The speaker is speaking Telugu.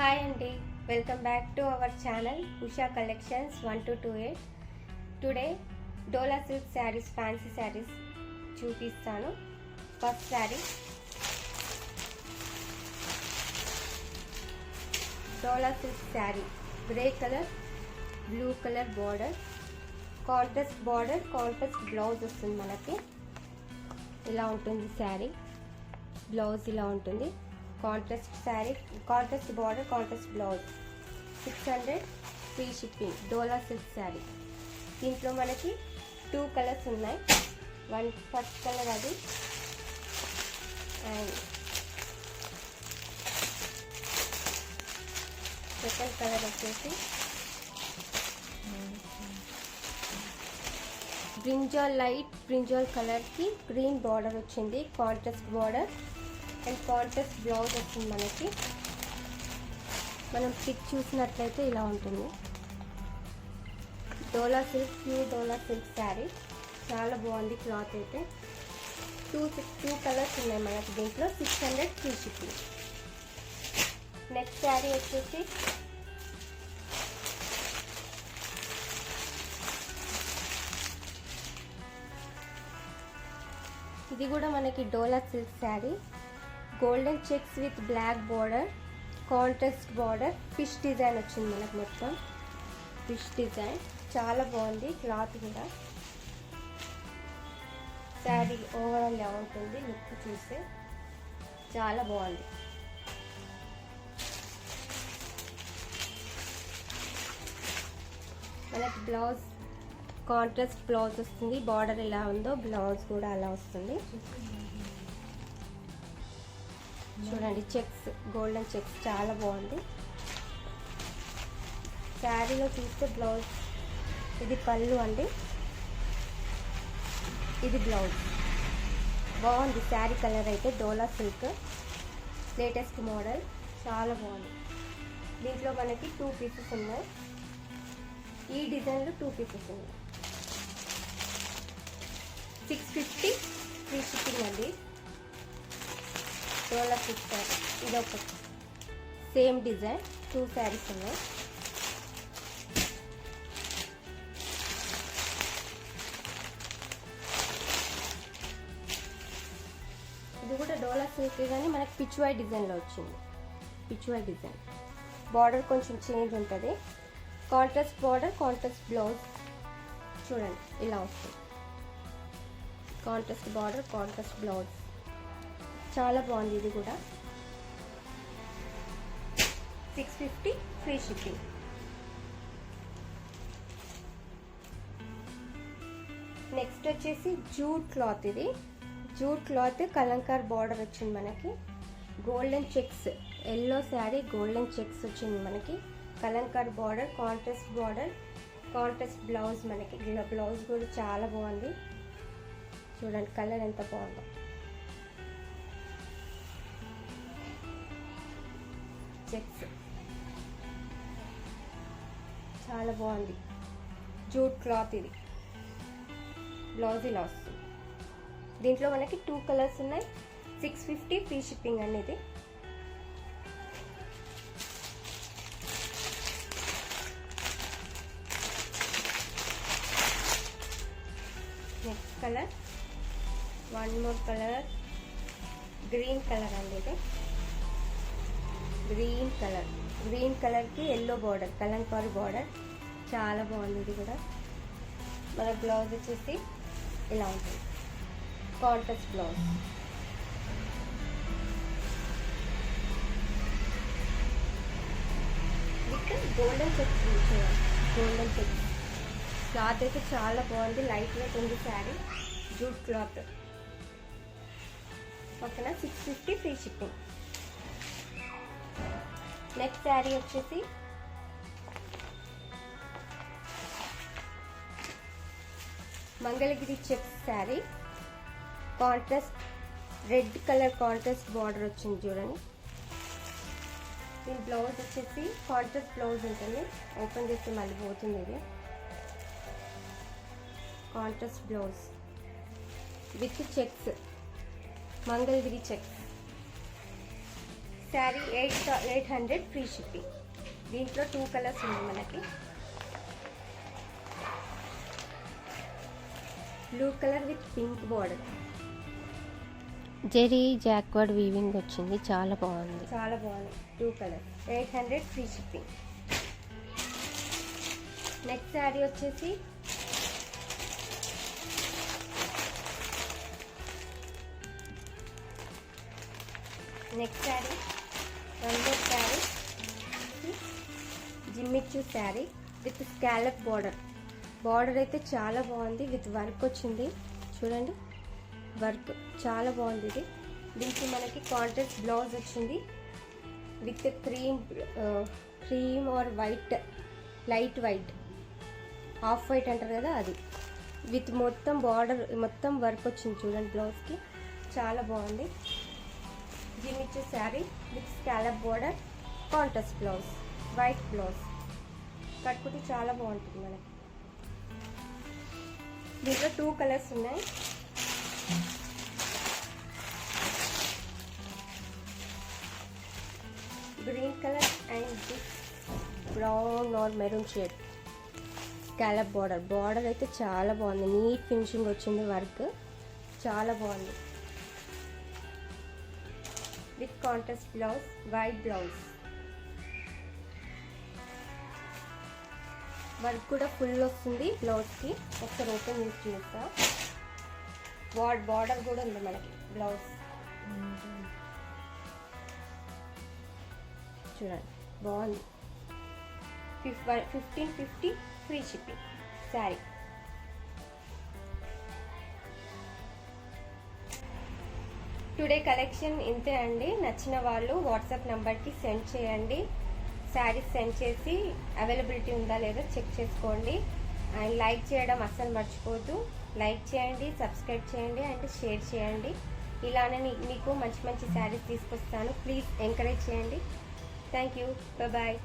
హాయ్ అండి. Welcome back to our channel Usha collections one two two eight. Today Dola silk saris fancy saris చూపిస్తాను. First sari. Dola silk sari. Grey colour blue colour border. Contrast border contrast blouse వస్తుంది మనకి. ఇలా ఉంటుంది శారీ. బ్లౌజ్ ఇలా ఉంటుంది. Contrast sari contrast border contrast blouse six hundred free shipping Dola silk sari దీంట్లో మనకి టూ కలర్స్ ఉన్నాయి. వన్ ఫస్ట్ కలర్ అది. అండ్ సెకండ్ కలర్ వచ్చేసి బ్రింజాల్ లైట్ బ్రింజాల్ కలర్కి గ్రీన్ బార్డర్ వచ్చింది. Contrast border and contrast blouse వచ్చింది మనకి. మనం స్టిచ్ చూసినట్లయితే ఇలా ఉంటుంది. Dola silk pure Dola silk sari చాలా బాగుంది క్లాత్ అయితే. టూ సిక్స్ టూ కలర్స్ ఉన్నాయి మనకి దీంట్లో six hundred free shipping next sari వచ్చేసి ఇది కూడా మనకి Dola silk sari golden checks with black border contrast border fish design వచ్చింది మనకు మొత్తం. Fish design. చాలా బాగుంది క్లాత్ కూడా. శారీ ఓవరాల్ ఎలా ఉంటుంది లుక్ చూస్తే చాలా బాగుంది. మనకి బ్లౌజ్ కాంట్రాస్ట్ బ్లౌజ్ వస్తుంది బార్డర్ ఎలా ఉందో బ్లౌజ్ కూడా అలా వస్తుంది. చూడండి చెక్స్ గోల్డెన్ చెక్స్ చాలా బాగుంది. శారీలో చూస్తే బ్లౌజ్ ఇది పళ్ళు అండి. ఇది బ్లౌజ్. బాగుంది శారీ కలర్ అయితే డోలా సిల్క్ లేటెస్ట్ మోడల్ చాలా బాగుంది. దీంట్లో మనకి టూ పీసెస్ ఉన్నాయి. ఈ డిజైన్లో టూ పీసెస్ ఉన్నాయి. సిక్స్ ఫిఫ్టీ ఫ్రీ షిప్పింగ్ అండి. డోలా సిస్టర్ ఇదొకటి ఇది ఒక సేమ్ డిజైన్ టూ శారీస్ ఉన్నాయి. ఇది కూడా డోలా సిల్క్ కానీ మనకి పిచ్చువాయ్ డిజైన్లో వచ్చింది. పిచ్చువాయ్ డిజైన్. బార్డర్ కొంచెం చేంజ్ ఉంటుంది. Contrast border contrast blouse. చూడండి ఇలా వస్తుంది. Contrast border contrast blouse. చాలా బాగుంది ఇది కూడా. Six fifty free shipping next వచ్చేసి జూట్ క్లాత్ ఇది. జూట్ క్లాత్ కలంకార్ బార్డర్ వచ్చింది మనకి. Golden checks yellow sari golden checks వచ్చింది మనకి. Kalamkar border contrast border contrast blouse మనకి. బ్లౌజ్ కూడా చాలా బాగుంది. చూడండి కలర్ ఎంత బాగుందో. చెక్స్. చాలా బాగుంది. జూట్ క్లాత్ ఇది. బ్లౌజ్ ఇలా వస్తుంది దీంట్లో మనకి టూ కలర్స్ ఉన్నాయి. సిక్స్ ఫిఫ్టీ ఫ్రీ షిప్పింగ్ అనేది. Next colour. One more colour. Green colour అండి ఇది. Green colour. గ్రీన్ కలర్కి ఎల్లో బార్డర్ కలంకారీ బార్డర్ చాలా బాగుంది ఇది కూడా. మన బ్లౌజ్ వచ్చేసి ఇలా ఉంటుంది. కాంట్రాస్ట్ బ్లౌజ్ ఇక్కడ golden checks golden checks cloth అయితే చాలా బాగుంది. లైట్ వెయిట్ ఉంది శారీ జూట్ క్లాత్ ఓకేనా? Six fifty free shipping next sari వచ్చేసి Mangalagiri checks sari. Contrast red colour contrast border వచ్చింది చూడండి. దీని బ్లౌజ్ వచ్చేసి కాంట్రాస్ట్ బ్లౌజ్ ఉంటుంది. ఓపెన్ చేస్తే మళ్ళీ పోతుంది ఇది. Contrast blouse with checks Mangalagiri checks. Sari eight eight hundred free shipping. దీంట్లో టూ కలర్స్ ఉన్నాయి మనకి. Blue colour with pink border zari jacquard weaving వచ్చింది. చాలా బాగుంది. చాలా బాగుంది. Two colour eight hundred free shipping next sari వచ్చేసి next sari one sari. జిమ్మిచ్చు sari with scallop border. Border అయితే చాలా బాగుంది. విత్ వర్క్ వచ్చింది. చూడండి. వర్క్ చాలా బాగుంది ఇది. దీనికి మనకి కాంట్రాస్ట్ బ్లౌజ్ వచ్చింది. With cream cream or white light white. Half white అంటారు కదా అది. విత్ మొత్తం బార్డర్ మొత్తం వర్క్ వచ్చింది చూడండి బ్లౌజ్కి. చాలా బాగుంది. జిమిచ్చు sari with scallop border contrast blouse white blouse. కట్టుకుంటే చాలా బాగుంటుంది మనకి దీంట్లో టూ కలర్స్ ఉన్నాయి. Green colour and brown or maroon shade. Scallop border. Border అయితే చాలా బాగుంది. నీట్ ఫినిషింగ్ వచ్చింది వర్క్. చాలా బాగుంది. With contrast blouse white blouse work కూడా ఫుల్ వస్తుంది బ్లౌజ్కి ఒకసారి ఓపెన్ చేసి చూస్తా. బార్డర్ కూడా ఉంది మనకి బ్లౌజ్ చూడండి బాగుంది. Fif fifteen fifty free shipping sari today collection ఇంతే అండి. నచ్చిన వాళ్ళు వాట్సాప్ నెంబర్కి సెండ్ చేయండి. శారీస్ సెండ్ చేసి అవైలబిలిటీ ఉందా లేదా చెక్ చేసుకోండి. అండ్ లైక్ చేయడం అస్సలు మర్చిపోద్దు లైక్ చేయండి సబ్స్క్రైబ్ చేయండి అండ్ షేర్ చేయండి. ఇలానే మీకు మంచి మంచి శారీస్ తీసుకొస్తాను. ప్లీజ్ ఎంకరేజ్ చేయండి. Thank you. బాయ్.